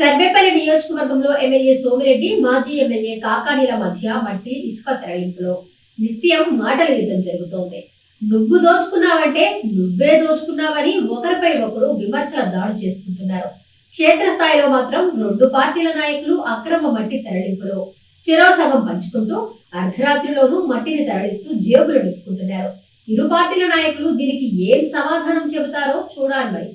సర్వేపల్లి నియోజకవర్గంలో ఎమ్మెల్యే సోమిరెడ్డి మాజీ ఎమ్మెల్యే కాకానీల మధ్య మట్టి ఇసుక తరలింపులో నిత్యం మాటల యుద్ధం జరుగుతోంది. నువ్వు దోచుకున్నావంటే నువ్వే దోచుకున్నావని ఒకరిపై ఒకరు విమర్శల దాడి చేసుకుంటున్నారు. క్షేత్రస్థాయిలో మాత్రం రెండు పార్టీల నాయకులు అక్రమ మట్టి తరలింపులో చెరో సగం పంచుకుంటూ అర్ధరాత్రిలోనూ మట్టిని తరలిస్తూ జేబులు నింపుకుంటున్నారు. ఇరు పార్టీల నాయకులు దీనికి ఏం సమాధానం చెబుతారో చూడాలి మరి.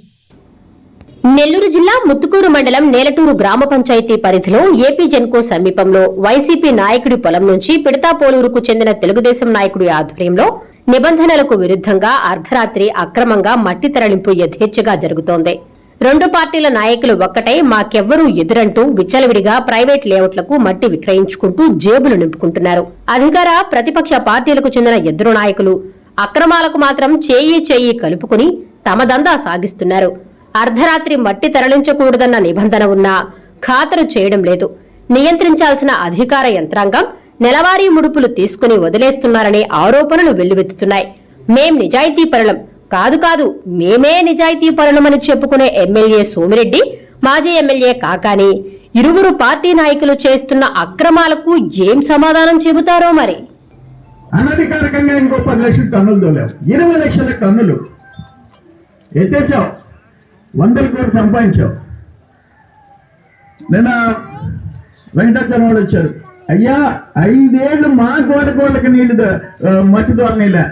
నెల్లూరు జిల్లా ముత్తుకూరు మండలం నేలటూరు గ్రామ పంచాయతీ పరిధిలో ఏపీ జెన్కో సమీపంలో వైసీపీ నాయకుడి పొలం నుంచి పిడతాపోలూరుకు చెందిన తెలుగుదేశం నాయకుడి ఆధ్వర్యంలో నిబంధనలకు విరుద్ధంగా అర్ధరాత్రి అక్రమంగా మట్టి తరలింపు యథేచ్ఛగా జరుగుతోంది. రెండు పార్టీల నాయకులు ఒక్కటై మాకెవ్వరూ ఎదురంటూ విచ్చలవిడిగా ప్రైవేట్ లేఅవుట్లకు మట్టి విక్రయించుకుంటూ జేబులు నింపుకుంటున్నారు. అధికార ప్రతిపక్ష పార్టీలకు చెందిన ఇద్దరు నాయకులు అక్రమాలకు మాత్రం చేయి చేయి కలుపుకుని తమ దందా సాగిస్తున్నారు. అర్ధరాత్రి మట్టి తరలించకూడదన్న నిబంధన ఉన్నా ఖాతరు చేయడం లేదు. నియంత్రించాల్సిన అధికార యంత్రాంగం నెలవారీ ముడుపులు తీసుకుని వదిలేస్తున్నారనే ఆరోపణలు వెల్లువెత్తుతున్నాయి. మేం నిజాయితీపరులం కాదు కాదు మేమే నిజాయితీపరులమని చెప్పుకునే ఎమ్మెల్యే సోమిరెడ్డి మాజీ ఎమ్మెల్యే కాకాని ఇరువురు పార్టీ నాయకులు చేస్తున్న అక్రమాలకు ఏం సమాధానం చెబుతారో మరి? అనధికారికంగా ఇంకో పది లక్షల టన్నులు తోలేవు. ఇరవై లక్షల టన్నులు ఎత్తేసావు. వందల కోట్లు సంపాదించావు. నిన్న వెంకటాచలం వాళ్ళు వచ్చారు. అయ్యా ఐదేళ్ళు మా గోడ నీళ్ళు మట్టి తోలనీలే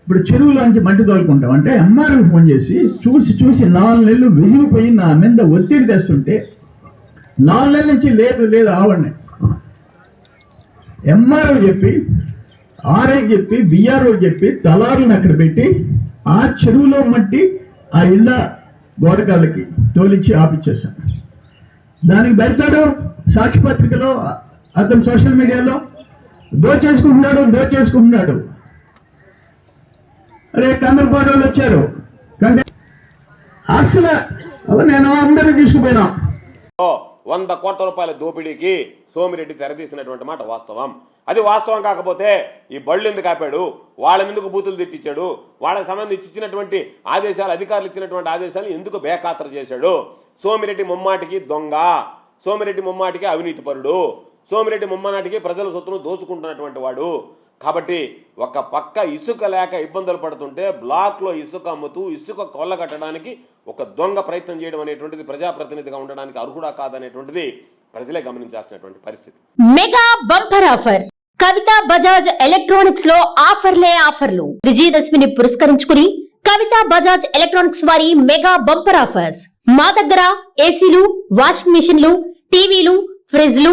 ఇప్పుడు చెరువులోంచి మట్టి తోలుకుంటాం అంటే ఎంఆర్ఓ ఫోన్ చేసి చూసి చూసి నాలుగు నెలలు వెజిగిపోయి నా మీద ఒత్తిడి తెస్తుంటే నాలుగు నెలల నుంచి లేదు లేదు ఆవండి ఎంఆర్ఓ చెప్పి ఆర్ఐ చెప్పి బిఆర్ఓ చెప్పి దళారులను అక్కడ పెట్టి ఆ చెరువులో మట్టి ఆ ఇళ్ళ గోడకాలకి తోలిచ్చి ఆపిచ్చేసాం దానికి పెడతాడు సాక్షి పత్రికలో అతను సోషల్ మీడియాలో దోచేసుకుంటున్నాడు దోచేసుకుంటున్నాడు అరే కన్నరపాడు వాళ్ళు వచ్చారు. కంటే అసలు నేను అందరూ తీసుకుపోయినా. వంద కోట్ల రూపాయల దోపిడీకి సోమిరెడ్డి తెరదీసినటువంటి మాట వాస్తవం. అది వాస్తవం కాకపోతే ఈ బళ్ళు ఎందుకు ఆపాడు? వాళ్ళ మీదకు బూతులు తిట్టించాడు. వాళ్ళకి సంబంధించి ఇచ్చినటువంటి ఆదేశాలు అధికారులు ఇచ్చినటువంటి ఆదేశాలు ఎందుకు బేఖాతరు చేశాడు? సోమిరెడ్డి ముమ్మాటికి దొంగ. సోమిరెడ్డి ముమ్మాటికి అవినీతిపరుడు సోమిరెడ్డి ముమ్మనాటికి ప్రజల సొత్తును దోచుకుంటున్నటువంటి వాడు. కాబట్టి ఒక పక్క ఇసుక లేక ఇబ్బందులు పడుతుంటే బ్లాక్లో ఇసుక అమ్ముతూ ఇసుక కొల్లగట్టడానికి ఒక దొంగ ప్రయత్నం చేయడం అనేటువంటిది ప్రజాప్రతినిధిగా ఉండడానికి అర్హుడా కాదనేటువంటిది ప్రజలే గమనించాల్సినటువంటి పరిస్థితి. Mega bumper offer. Kavitha Bajaj ఎలక్ట్రానిక్స్లో ఆఫర్లే ఆఫర్లు. విజయదశమిని పురస్కరించుకుని కవిత బజాజ్ ఎలక్ట్రానిక్స్ వారి మెగా బంపర్ ఆఫర్స్. మా దగ్గర ఏసీలు వాషింగ్ మిషన్లు టీవీలు ఫ్రిడ్జ్లు